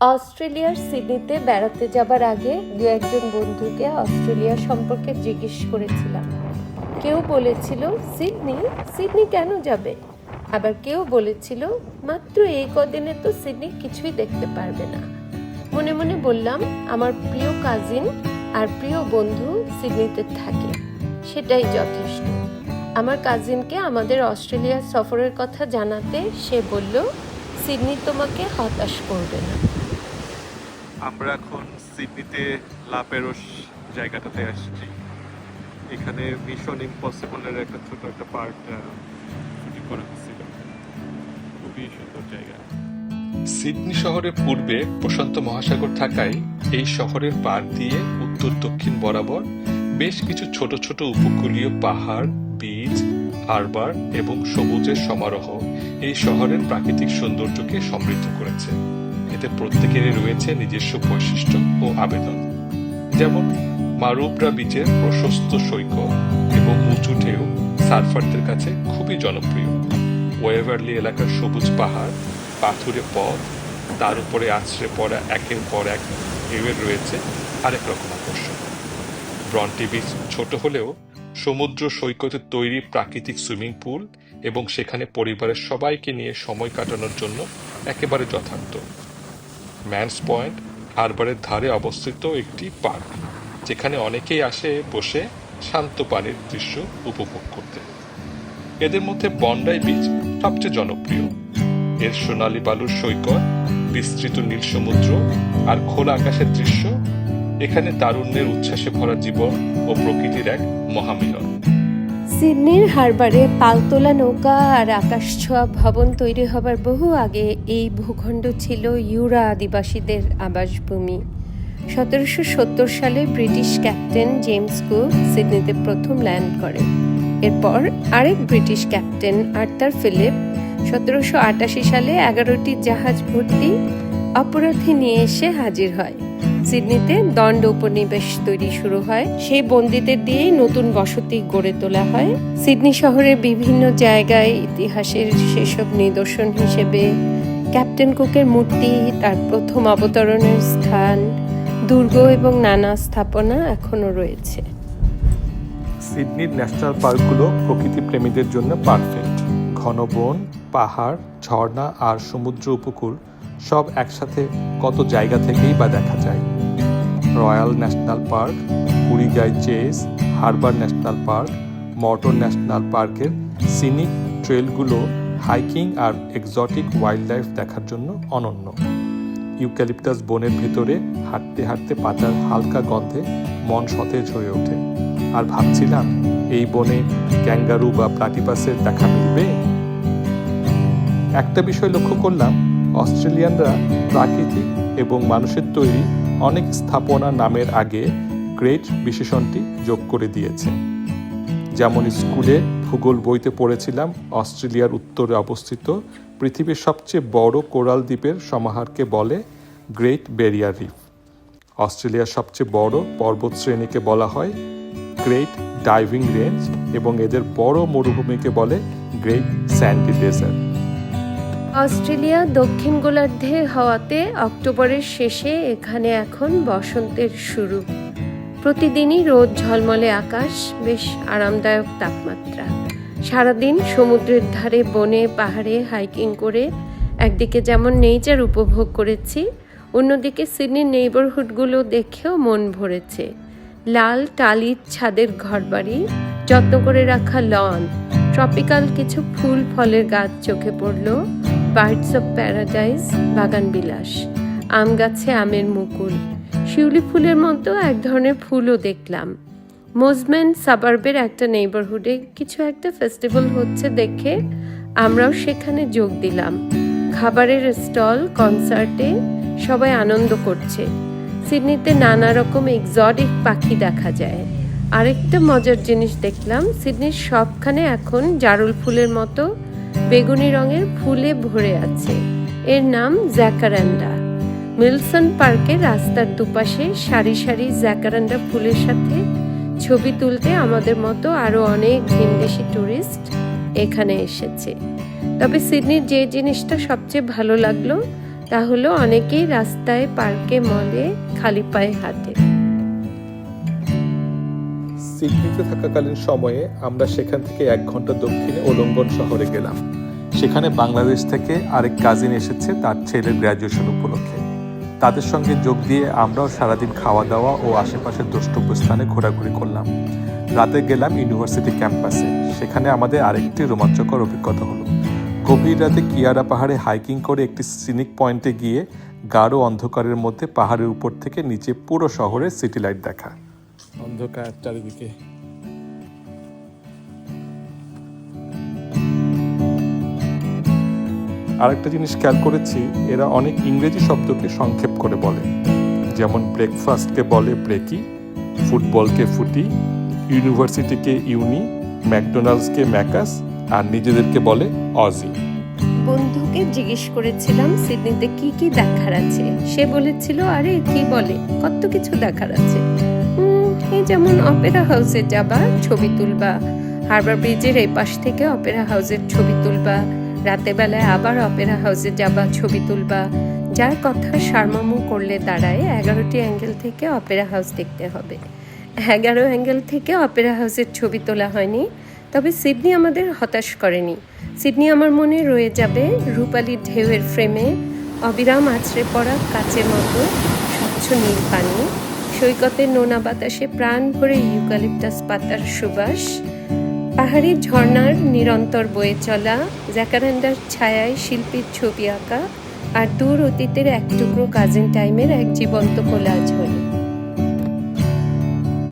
অস্ট্রেলিয়ার সিডনিতে বেড়াতে যাবার আগে দু একজন বন্ধুকে অস্ট্রেলিয়া সম্পর্কে জিজ্ঞেস করেছিলাম। কেউ বলেছিল, সিডনি সিডনি কেন যাবে? আবার কেউ বলেছিল, মাত্র এই কদিনে তো সিডনি কিছুই দেখতে পারবে না। মনে মনে বললাম, আমার প্রিয় কাজিন আর প্রিয় বন্ধু সিডনিতে থাকে, সেটাই যথেষ্ট। আমার কাজিনকে আমাদের অস্ট্রেলিয়া সফরের কথা জানাতে সে বলল, সিডনি তোমাকে হতাশ করবে না। আমরা এখন সিডনিতে লাপেরোস জায়গাটাতে আসছি। এখানে মিশন ইম্পসিবলের একটা ছোট একটা পার্ট শুটিং করা হচ্ছিল খুবই সুন্দর জায়গা। সিডনি শহরের পূর্বে প্রশান্ত মহাসাগর থাকায় এই শহরের পার দিয়ে উত্তর দক্ষিণ বরাবর বেশ কিছু ছোট ছোট উপকূলীয় পাহাড় বীজ হারবার এবং সবুজের সমারোহ এই শহরের প্রাকৃতিক সৌন্দর্যকে সমৃদ্ধ করেছে। এতে প্রত্যেকেরই রয়েছে নিজস্ব বৈশিষ্ট্য ও আবেদন। যেমন, মারুবরা বিচের প্রশস্ত সৈকত এবং উঁচু ঢেউ সার্ফারদের কাছে খুবই জনপ্রিয়। ওয়েভারলি এলাকার সবুজ পাহাড়, পাথুরে পথ, তার উপরে আছড়ে পড়া একের পর এক ঢেউয়ের রয়েছে আরেক রকম আকর্ষণ। ব্রন্টি বিচ ছোট হলেও সমুদ্র সৈকতে তৈরি প্রাকৃতিক সুইমিং পুল এবং সেখানে পরিবারের সবাইকে নিয়ে সময় কাটানোর জন্য একেবারে যথার্থ। ম্যানস পয়েন্ট হারবারের ধারে অবস্থিত একটি পার্ক, যেখানে অনেকেই আসে, বসে শান্ত পানির দৃশ্য উপভোগ করতে। এদের মধ্যে বন্ডাই বিচ সবচেয়ে জনপ্রিয়। এর সোনালী বালুর সৈকত, বিস্তৃত নীল সমুদ্র আর খোলা আকাশের দৃশ্য, এখানে তারুণ্যের উচ্ছ্বাসে ভরা জীবন ও প্রকৃতির এক মহামিলন। সিডনির হারবারে পালতোলা নৌকা আর আকাশ ছোঁয়া ভবন তৈরি হবার বহু আগে এই ভূখণ্ড ছিল ইউরা আদিবাসীদের আবাসভূমি। সতেরোশো সত্তর সালে ব্রিটিশ ক্যাপ্টেন জেমস কুক সিডনিতে প্রথম ল্যান্ড করে এরপর আরেক ব্রিটিশ ক্যাপ্টেন আর্থার ফিলিপ সতেরোশো আটাশি সালে এগারোটি জাহাজ ভর্তি অপরাধী নিয়ে এসে হাজির হয়। সিডনিতে দণ্ড উপনিবেশ তৈরি শুরু হয়। সেই বন্দীদের দিয়েই নতুন বসতি গড়ে তোলা হয়। সিডনি শহরের বিভিন্ন জায়গায় ইতিহাসের সেসব নিদর্শন হিসেবে ক্যাপ্টেন কুকের মূর্তি, তার প্রথম অবতরণের স্থান, দুর্গ এবং নানা স্থাপনা এখনও রয়েছে। সিডনির ন্যাশনাল পার্কগুলো প্রকৃতি প্রেমীদের জন্য পারফেক্ট। ঘন বন, পাহাড়, ঝর্ণা আর সমুদ্র উপকূল সব একসাথে কত জায়গা থেকেই বা দেখা যায়। Royal national park Kuringgai chase, harbour national park, Morton national পার্কের সিনিক ট্রেলগুলো হাইকিং আর এক্সটিক ওয়াইল্ড লাইফ দেখার জন্য অনন্য। ইউক্যালিপটাস বনের ভেতরে হাঁটতে হাঁটতে পাতার হালকা গন্ধে মন সতেজ হয়ে ওঠে। আর ভাবছিলাম, এই বনে ক্যাঙ্গারু বা প্লাটিপাসের দেখা মিলবে? একটা বিষয় লক্ষ্য করলাম, অস্ট্রেলিয়ানরা প্রাকৃতিক এবং মানুষের তৈরি অনেক স্থাপনা নামের আগে গ্রেট বিশেষণটি যোগ করে দিয়েছে। যেমন স্কুলে ভূগোল বইতে পড়েছিলাম, অস্ট্রেলিয়ার উত্তরে অবস্থিত পৃথিবীর সবচেয়ে বড় কোরাল দ্বীপের সমাহারকে বলে গ্রেট ব্যারিয়ার রিফ। অস্ট্রেলিয়ার সবচেয়ে বড় পর্বত শ্রেণীকে বলা হয় গ্রেট ডাইভিং রেঞ্জ এবং এদের বড় মরুভূমিকে বলে গ্রেট স্যান্ডি ডেজার্ট। অস্ট্রেলিয়া দক্ষিণ গোলার্ধে হওয়াতে অক্টোবরের শেষে এখানে এখন বসন্তের শুরু। প্রতিদিনই রোদ, ঝলমলে আকাশ, বেশ আরামদায়ক তাপমাত্রা। সারাদিন সমুদ্রের ধারে, বনে, পাহাড়ে হাইকিং করে একদিকে যেমন নেচার উপভোগ করেছি, অন্যদিকে সিডনির নেইবারহুডগুলো দেখেও মন ভরেছে। লাল টালির ছাদের ঘরবাড়ি, যত্ন করে রাখা লন, ট্রপিক্যাল কিছু ফুল, ফলের গাছ চোখে পড়ল বার্ডস অফ প্যারাডাইস বাগান বিলাস আম গাছে আমের মুকুল, শিউলি ফুলের মতো এক ধরনের ফুলও দেখলাম। মোজম্যান সাবার্বের একটা নেইবারহুডে কিছু একটা ফেস্টিভ্যাল হচ্ছে দেখে আমরাও সেখানে যোগ দিলাম। খাবারের স্টল, কনসার্টে সবাই আনন্দ করছে। সিডনিতে নানা রকম এক্সটিক পাখি দেখা যায়। আরেকটা মজার জিনিস দেখলাম, সিডনির সবখানে এখন জারুল ফুলের মতো বেগুনি রঙের ফুলে ভরে আছে। এর নাম জ্যাকারান্ডা। মিলসন পার্কে রাস্তার দুপাশে সারি সারি জ্যাকারান্ডা ফুলের সাথে ছবি তুলতে আমাদের মতো আরও অনেক ভিনদেশি ট্যুরিস্ট এখানে এসেছে। তবে সিডনির যে জিনিসটা সবচেয়ে ভালো লাগল, তা হলো অনেকেই রাস্তায় পার্কে মলে খালি পায়ে হাঁটে। সিডনিতে থাকাকালীন সময়ে আমরা সেখান থেকে এক ঘণ্টা দক্ষিণে ওলঙ্গন শহরে গেলাম। সেখানে বাংলাদেশ থেকে আরেক কাজিন এসেছে তার ছেলের গ্র্যাজুয়েশন উপলক্ষে। তাদের সঙ্গে যোগ দিয়ে আমরাও সারাদিন খাওয়া দাওয়া ও আশেপাশের দ্রষ্টব্য স্থানে ঘোরাঘুরি করলাম। রাতে গেলাম ইউনিভার্সিটি ক্যাম্পাসে। সেখানে আমাদের আরেকটি রোমাঞ্চকর অভিজ্ঞতা হলো। গভীর রাতে কিয়ারা পাহাড়ে হাইকিং করে একটি সিনিক পয়েন্টে গিয়ে গাঢ় অন্ধকারের মধ্যে পাহাড়ের উপর থেকে নিচে পুরো শহরের সিটি লাইট দেখা। অন্ধকার চারিদিকে। আরেকটা জিনিস খেয়াল করেছি, এরা অনেক ইংরেজি শব্দকে সংক্ষেপ করে বলে। যেমন ব্রেকফাস্টকে বলে ব্রেকি ফুটবলকে ফুটি ইউনিভার্সিটিকে ইউনি ম্যাকডোনাল্ডসকে ম্যাকাস আর নিজেদেরকে বলে অজি বন্ধুকে জিজ্ঞেস করেছিলাম, সিডনিতে কি কি দেখার আছে? সে বলেছিল, আরে, কি বলে? কত কিছু দেখার আছে। এই যেমন অপেরা হাউসে যাবা, ছবি তুলবা। হারবার ব্রিজের এই পাশ থেকে অপেরা হাউসের ছবি তুলবা। রাতে বেলায় আবার অপেরা হাউসে যাবা, ছবি তুলবা। যার কথা সারমর্ম করলে দাঁড়ায়, এগারোটি অ্যাঙ্গেল থেকে অপেরা হাউস দেখতে হবে। এগারো অ্যাঙ্গেল থেকে অপেরা হাউসের ছবি তোলা হয়নি, তবে সিডনি আমাদের হতাশ করেনি। সিডনি আমার মনে রয়ে যাবে রূপালি ঢেউয়ের ফ্রেমে, অবিরাম আছড়ে পড়া কাচের মতো, স্বচ্ছ নীল পানি। সৈকতের নোনা বাতাসে প্রাণ ভরে ইউকালিপটাস পাতার সুবাস। পাহাড়ি ঝর্ণার নিরন্তর বয়ে চলা, জ্যাকারান্ডার ছায়ায় শিল্পীর ছবি আঁকা আর দূর অতীতের এক টুকরো কাজিন টাইমের এক জীবন্ত কোলাজ হল।